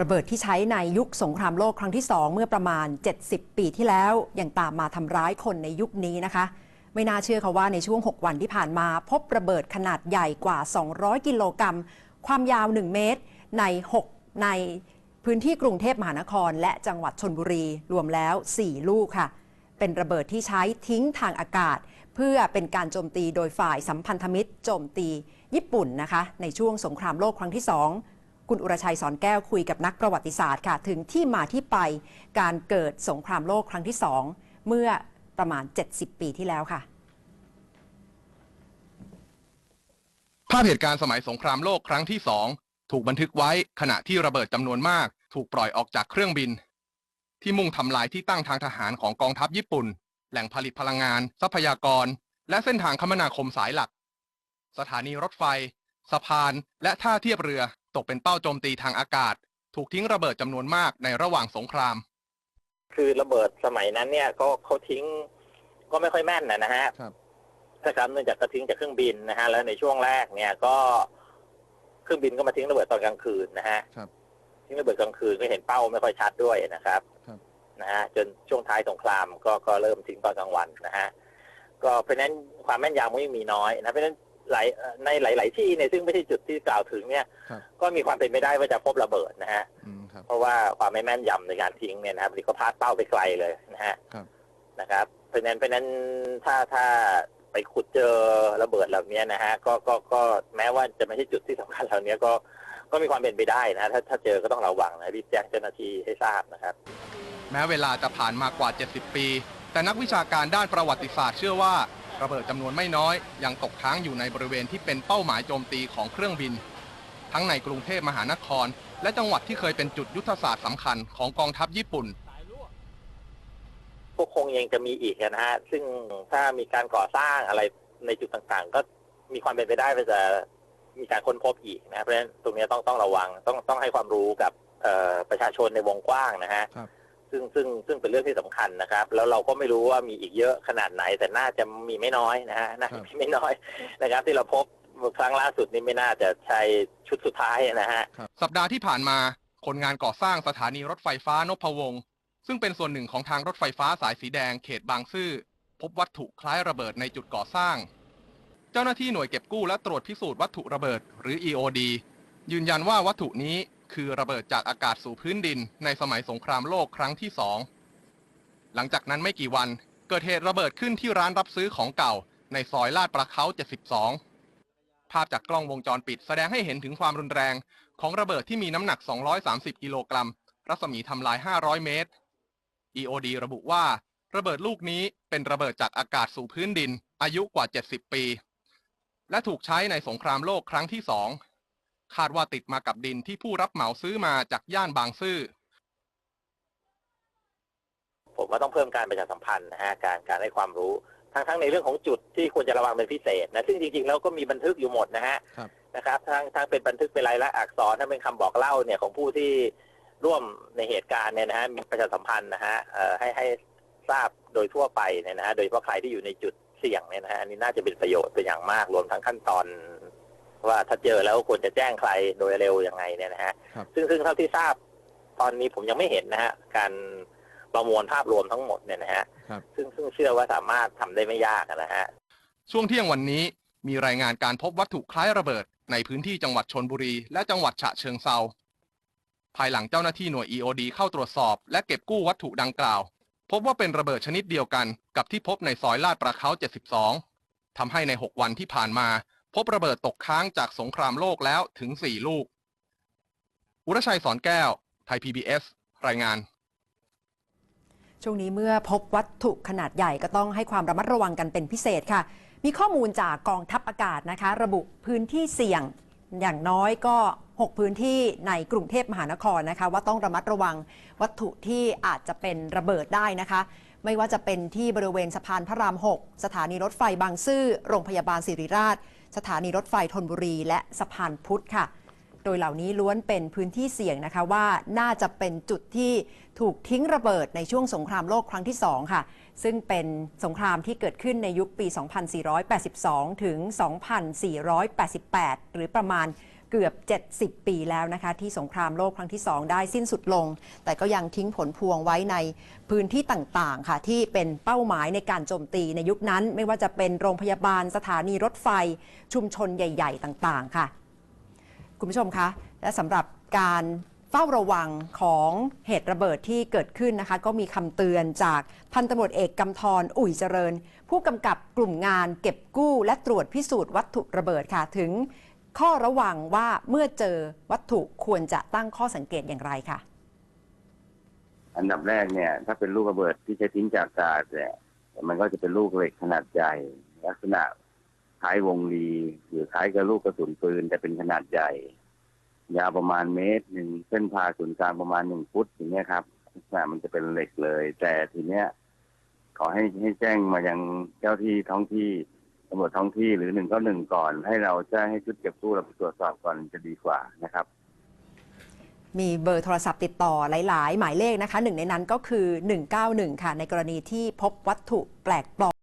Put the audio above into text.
ระเบิดที่ใช้ในยุคสงครามโลกครั้งที่2เมื่อประมาณ 70 ปีที่แล้ว ยังตามมาทำร้ายคนในยุคนี้นะคะ ไม่น่าเชื่อค่ะว่าในช่วง 6 วันที่ผ่านมา พบระเบิดขนาดใหญ่กว่า 200 กิโลกรัม ความยาว 1 เมตร ใน 6 ในพื้นที่กรุงเทพมหานคร และจังหวัดชนบุรีรวมแล้ว 4 ลูกค่ะ เป็นระเบิดที่ใช้ทิ้งทางอากาศ เพื่อเป็นการโจมตีโดยฝ่ายสัมพันธมิตรโจมตี ญี่ปุ่นนะคะ ในช่วงสงครามโลกครั้งที่2 คุณอุรชัยสอนแก้วคุยกับนักประวัติศาสตร์ค่ะ ถึงที่มาที่ไปการเกิดสงครามโลกครั้งที่2เมื่อประมาณ 70 ปีที่แล้วค่ะ ภาพเหตุการณ์สมัยสงครามโลกครั้งที่สองถูกบันทึกไว้ขณะที่ระเบิดจำนวนมาก ถูกปล่อยออกจากเครื่องบิน ที่มุ่งทำลายที่ตั้งทางทหารของกองทัพญี่ปุ่น แหล่งผลิตพลังงาน ทรัพยากร และเส้นทางคมนาคมสายหลัก สถานีรถไฟ สะพาน และท่าเทียบเรือ ตกเป็นเป้าโจมตีทางอากาศ ถูกทิ้งระเบิดจำนวนมากในระหว่างสงคราม คือระเบิดสมัยนั้นเนี่ยก็เขาทิ้งก็ไม่ค่อยแม่นนะนะฮะครับ นะครับเนื่องจากกระทิ้งจากเครื่องบินนะฮะแล้วในช่วงแรกเนี่ยก็เครื่องบินก็มาทิ้งระเบิดตอนกลางคืนนะฮะครับทิ้งระเบิดกลางคืนก็เห็นเป้าไม่ค่อยชัดด้วยนะครับครับนะฮะจนช่วงท้ายสงครามก็ก็เริ่มทิ้งตอนกลางวันนะฮะก็เพราะฉะนั้นความแม่นยำไม่มีน้อยนะเพราะฉะนั้น หลายในหลาย ๆ ที่เนี่ยซึ่งไม่ใช่จุดที่กล่าวถึงเนี่ย ครับก็มีความเป็นไปได้ว่าจะพบระเบิดนะฮะ อืมครับ เพราะว่าความไม่แม่นยำในการทิ้งเนี่ยนะครับบางทีก็พลาดเป้าไปไกลเลยนะฮะครับ นะครับ เพราะฉะนั้นเพราะฉะนั้นถ้าถ้าไปขุดเจอระเบิดเหล่านี้นะฮะก็ก็ก็แม้ว่าจะไม่ใช่จุดที่สำคัญเหล่านี้ก็ก็มีความเป็นไปได้นะถ้าถ้าเจอก็ต้องระวังนะรีบแจ้งเจ้าหน้าที่ให้ทราบนะครับ แม้เวลาจะผ่านมากว่า 70 ปี แต่นักวิชาการด้านประวัติศาสตร์เชื่อว่า ระเบิดจำนวนไม่น้อยยังตกค้างอยู่ในบริเวณที่เป็นเป้าหมายโจมตีของเครื่องบิน ทั้งในกรุงเทพมหานคร และจังหวัดที่เคยเป็นจุดยุทธศาสตร์สำคัญของกองทัพญี่ปุ่น ก็คงยังจะมีอีกนะฮะ ซึ่งถ้ามีการก่อสร้างอะไรในจุดต่างๆ ก็มีความเป็นไปได้ว่าจะมีการค้นพบอีกนะเพราะฉะนั้นตรงนี้ต้องต้องระวังต้องต้องให้ความรู้กับเอ่อประชาชนในวงกว้างนะฮะครับ ซึ่งซึ่งซึ่งเป็นเรื่องที่สำคัญนะครับ แล้วเราก็ไม่รู้ว่ามีอีกเยอะขนาดไหน แต่น่าจะมีไม่น้อยนะฮะน่าจะมีไม่น้อยนะครับ ที่เราพบครั้งล่าสุดนี่ไม่น่าจะใช่ชุดสุดท้ายนะฮะสัปดาห์ที่ผ่านมาคนงานก่อสร้างสถานีรถไฟฟ้านพวงศ์ซึ่งเป็นส่วนหนึ่งของทางรถไฟฟ้าสายสีแดงเขตบางซื่อพบวัตถุคล้ายระเบิดในจุดก่อสร้าง เจ้าหน้าที่หน่วยเก็บกู้และตรวจพิสูจน์วัตถุระเบิด หรือ EOD ยืนยันว่าวัตถุนี้ คือระเบิดจากอากาศสู่พื้นดินในสมัยสงครามโลกครั้งที่สองหลังจากนั้นไม่กี่วันเกิดเหตุระเบิดขึ้นที่ร้านรับซื้อของเก่า ในซอยลาดประเขา72 ภาพจากกล้องวงจรปิดแสดงให้เห็นถึงความรุนแรง ของระเบิดที่มีน้ำหนัก 230 กิโลกรัม รัศมีทำลาย 500 เมตร EOD ระบุว่า ระเบิดลูกนี้เป็นระเบิดจากอากาศสู่พื้นดิน อายุกว่า 70 ปี และถูกใช้ในสงครามโลกครั้งที่สอง คาดว่าติดมากับดินที่ผู้รับเหมาซื้อมาจากย่านบางซื่อ ผมว่าต้องเพิ่มการประชาสัมพันธ์นะฮะการการให้ความรู้ทั้งทั้งในเรื่องของจุดที่ควรจะระวังเป็นพิเศษนะซึ่งจริงๆแล้วก็มีบันทึกอยู่หมดนะฮะครับนะครับทั้งทั้งเป็นบันทึกเป็นลายลักษณ์อักษรทั้งเป็นคำบอกเล่าเนี่ยของผู้ที่ร่วมในเหตุการณ์เนี่ยนะฮะมีประชาสัมพันธ์นะฮะเอ่อให้ให้ทราบโดยทั่วไปเนี่ยนะฮะโดยเฉพาะใครที่อยู่ในจุดเสี่ยงเนี่ยนะฮะอันนี้น่าจะเป็นประโยชน์เป็นอย่างมากรวมทั้งขั้นตอน ว่าถ้าเจอแล้วควรจะแจ้งใครโดยเร็วยังไงเนี่ยนะฮะครับซึ่งซึ่งเท่าที่ทราบตอนนี้ผมยังไม่เห็นนะฮะการประมวลภาพรวมทั้งหมดเนี่ยนะฮะครับซึ่งซึ่งเชื่อว่าสามารถทำได้ไม่ยากนะฮะช่วงเที่ยงวันนี้มีรายงานการพบวัตถุคล้ายระเบิด ในพื้นที่จังหวัดชนบุรี และจังหวัดฉะเชิงเซาภายหลังเจ้าหน้าที่หน่วย EOD เข้าตรวจสอบ และเก็บกู้วัตถุดังกล่าว พบว่าเป็นระเบิดชนิดเดียวกันกับที่พบในซอยลาดประเขา 72ทำให้ใน 6 วันที่ผ่านมาพ บระเบิดตกค้างจากสงครามโลกแล้วถึง 4 ลูก อุรชัยสอนแก้ว ไทย PBS รายงาน ช่วงนี้เมื่อพบวัตถุขนาดใหญ่ก็ต้องให้ความระมัดระวังกันเป็นพิเศษค่ะ มีข้อมูลจากกองทัพอากาศนะคะ ระบุพื้นที่เสี่ยงอย่างน้อยก็ 6 พื้นที่ในกรุงเทพมหานครนะคะ ว่าต้องระมัดระวังวัตถุที่อาจจะเป็นระเบิดได้นะคะ ไม่ว่าจะเป็นที่บริเวณสะพานพระราม 6 สถานีรถไฟบางซื่อโรงพยาบาลศิริราช สถานีรถไฟธนบุรี และสะพานพุทธค่ะ โดยเหล่านี้ล้วนเป็นพื้นที่เสี่ยงนะคะว่าน่าจะเป็นจุดที่ถูกทิ้งระเบิดในช่วงสงครามโลกครั้งที่ 2 ค่ะ ซึ่งเป็นสงครามที่เกิดขึ้นในยุคปี 2482 ถึง 2488 หรือประมาณ เกือบ 70 ปีแล้วนะคะที่สงครามโลกครั้งที่ 2 ได้สิ้นสุดลง แต่ก็ยังทิ้งผลพวงไว้ในพื้นที่ต่างๆ ค่ะ ที่เป็นเป้าหมายในการโจมตีในยุคนั้น ไม่ว่าจะเป็นโรงพยาบาลสถานีรถไฟ ชุมชนใหญ่ ๆ ต่างๆ ค่ะ คุณผู้ชมคะและสำหรับการเฝ้าระวังของเหตุระเบิดที่เกิดขึ้นนะคะ ก็มีคำเตือนจากพันตำรวจเอกกำธรอุ่ยเจริญ ผู้กำกับกลุ่มงานเก็บกู้และตรวจพิสูจน์วัตถุระเบิดค่ะถึง ข้อระวังว่าเมื่อเจอวัตถุควรจะตั้งข้อสังเกตอย่างไรคะอันดับแรกเนี่ย ถ้าเป็นลูกระเบิดที่ใช้ทิ้งจากอากาศเนี่ยมันก็จะเป็นลูกเหล็กขนาดใหญ่ ลักษณะคล้ายวงรีหรือคล้ายกับลูกกระสุนปืนแต่เป็นขนาดใหญ่ ยาวประมาณเมตรหนึ่งเส้นผ่าศูนย์กลางประมาณหนึ่งฟุตอย่างเงี้ยครับลักษณะมันจะเป็นเหล็กเลย แต่ทีเนี้ยขอให้ให้แจ้งมายังเจ้าที่ท้องที่ ตำรวจท้องที่หรือหนึ่งก็หนึ่งก่อน ให้เราแจ้งให้ชุดเก็บกู้เราไปตรวจสอบก่อนจะดีกว่านะครับ มีเบอร์โทรศัพท์ติดต่อหลาย ๆ หมายเลขนะคะหนึ่งในนั้นก็คือ 191 ค่ะ ในกรณีที่พบวัตถุแปลกปลอม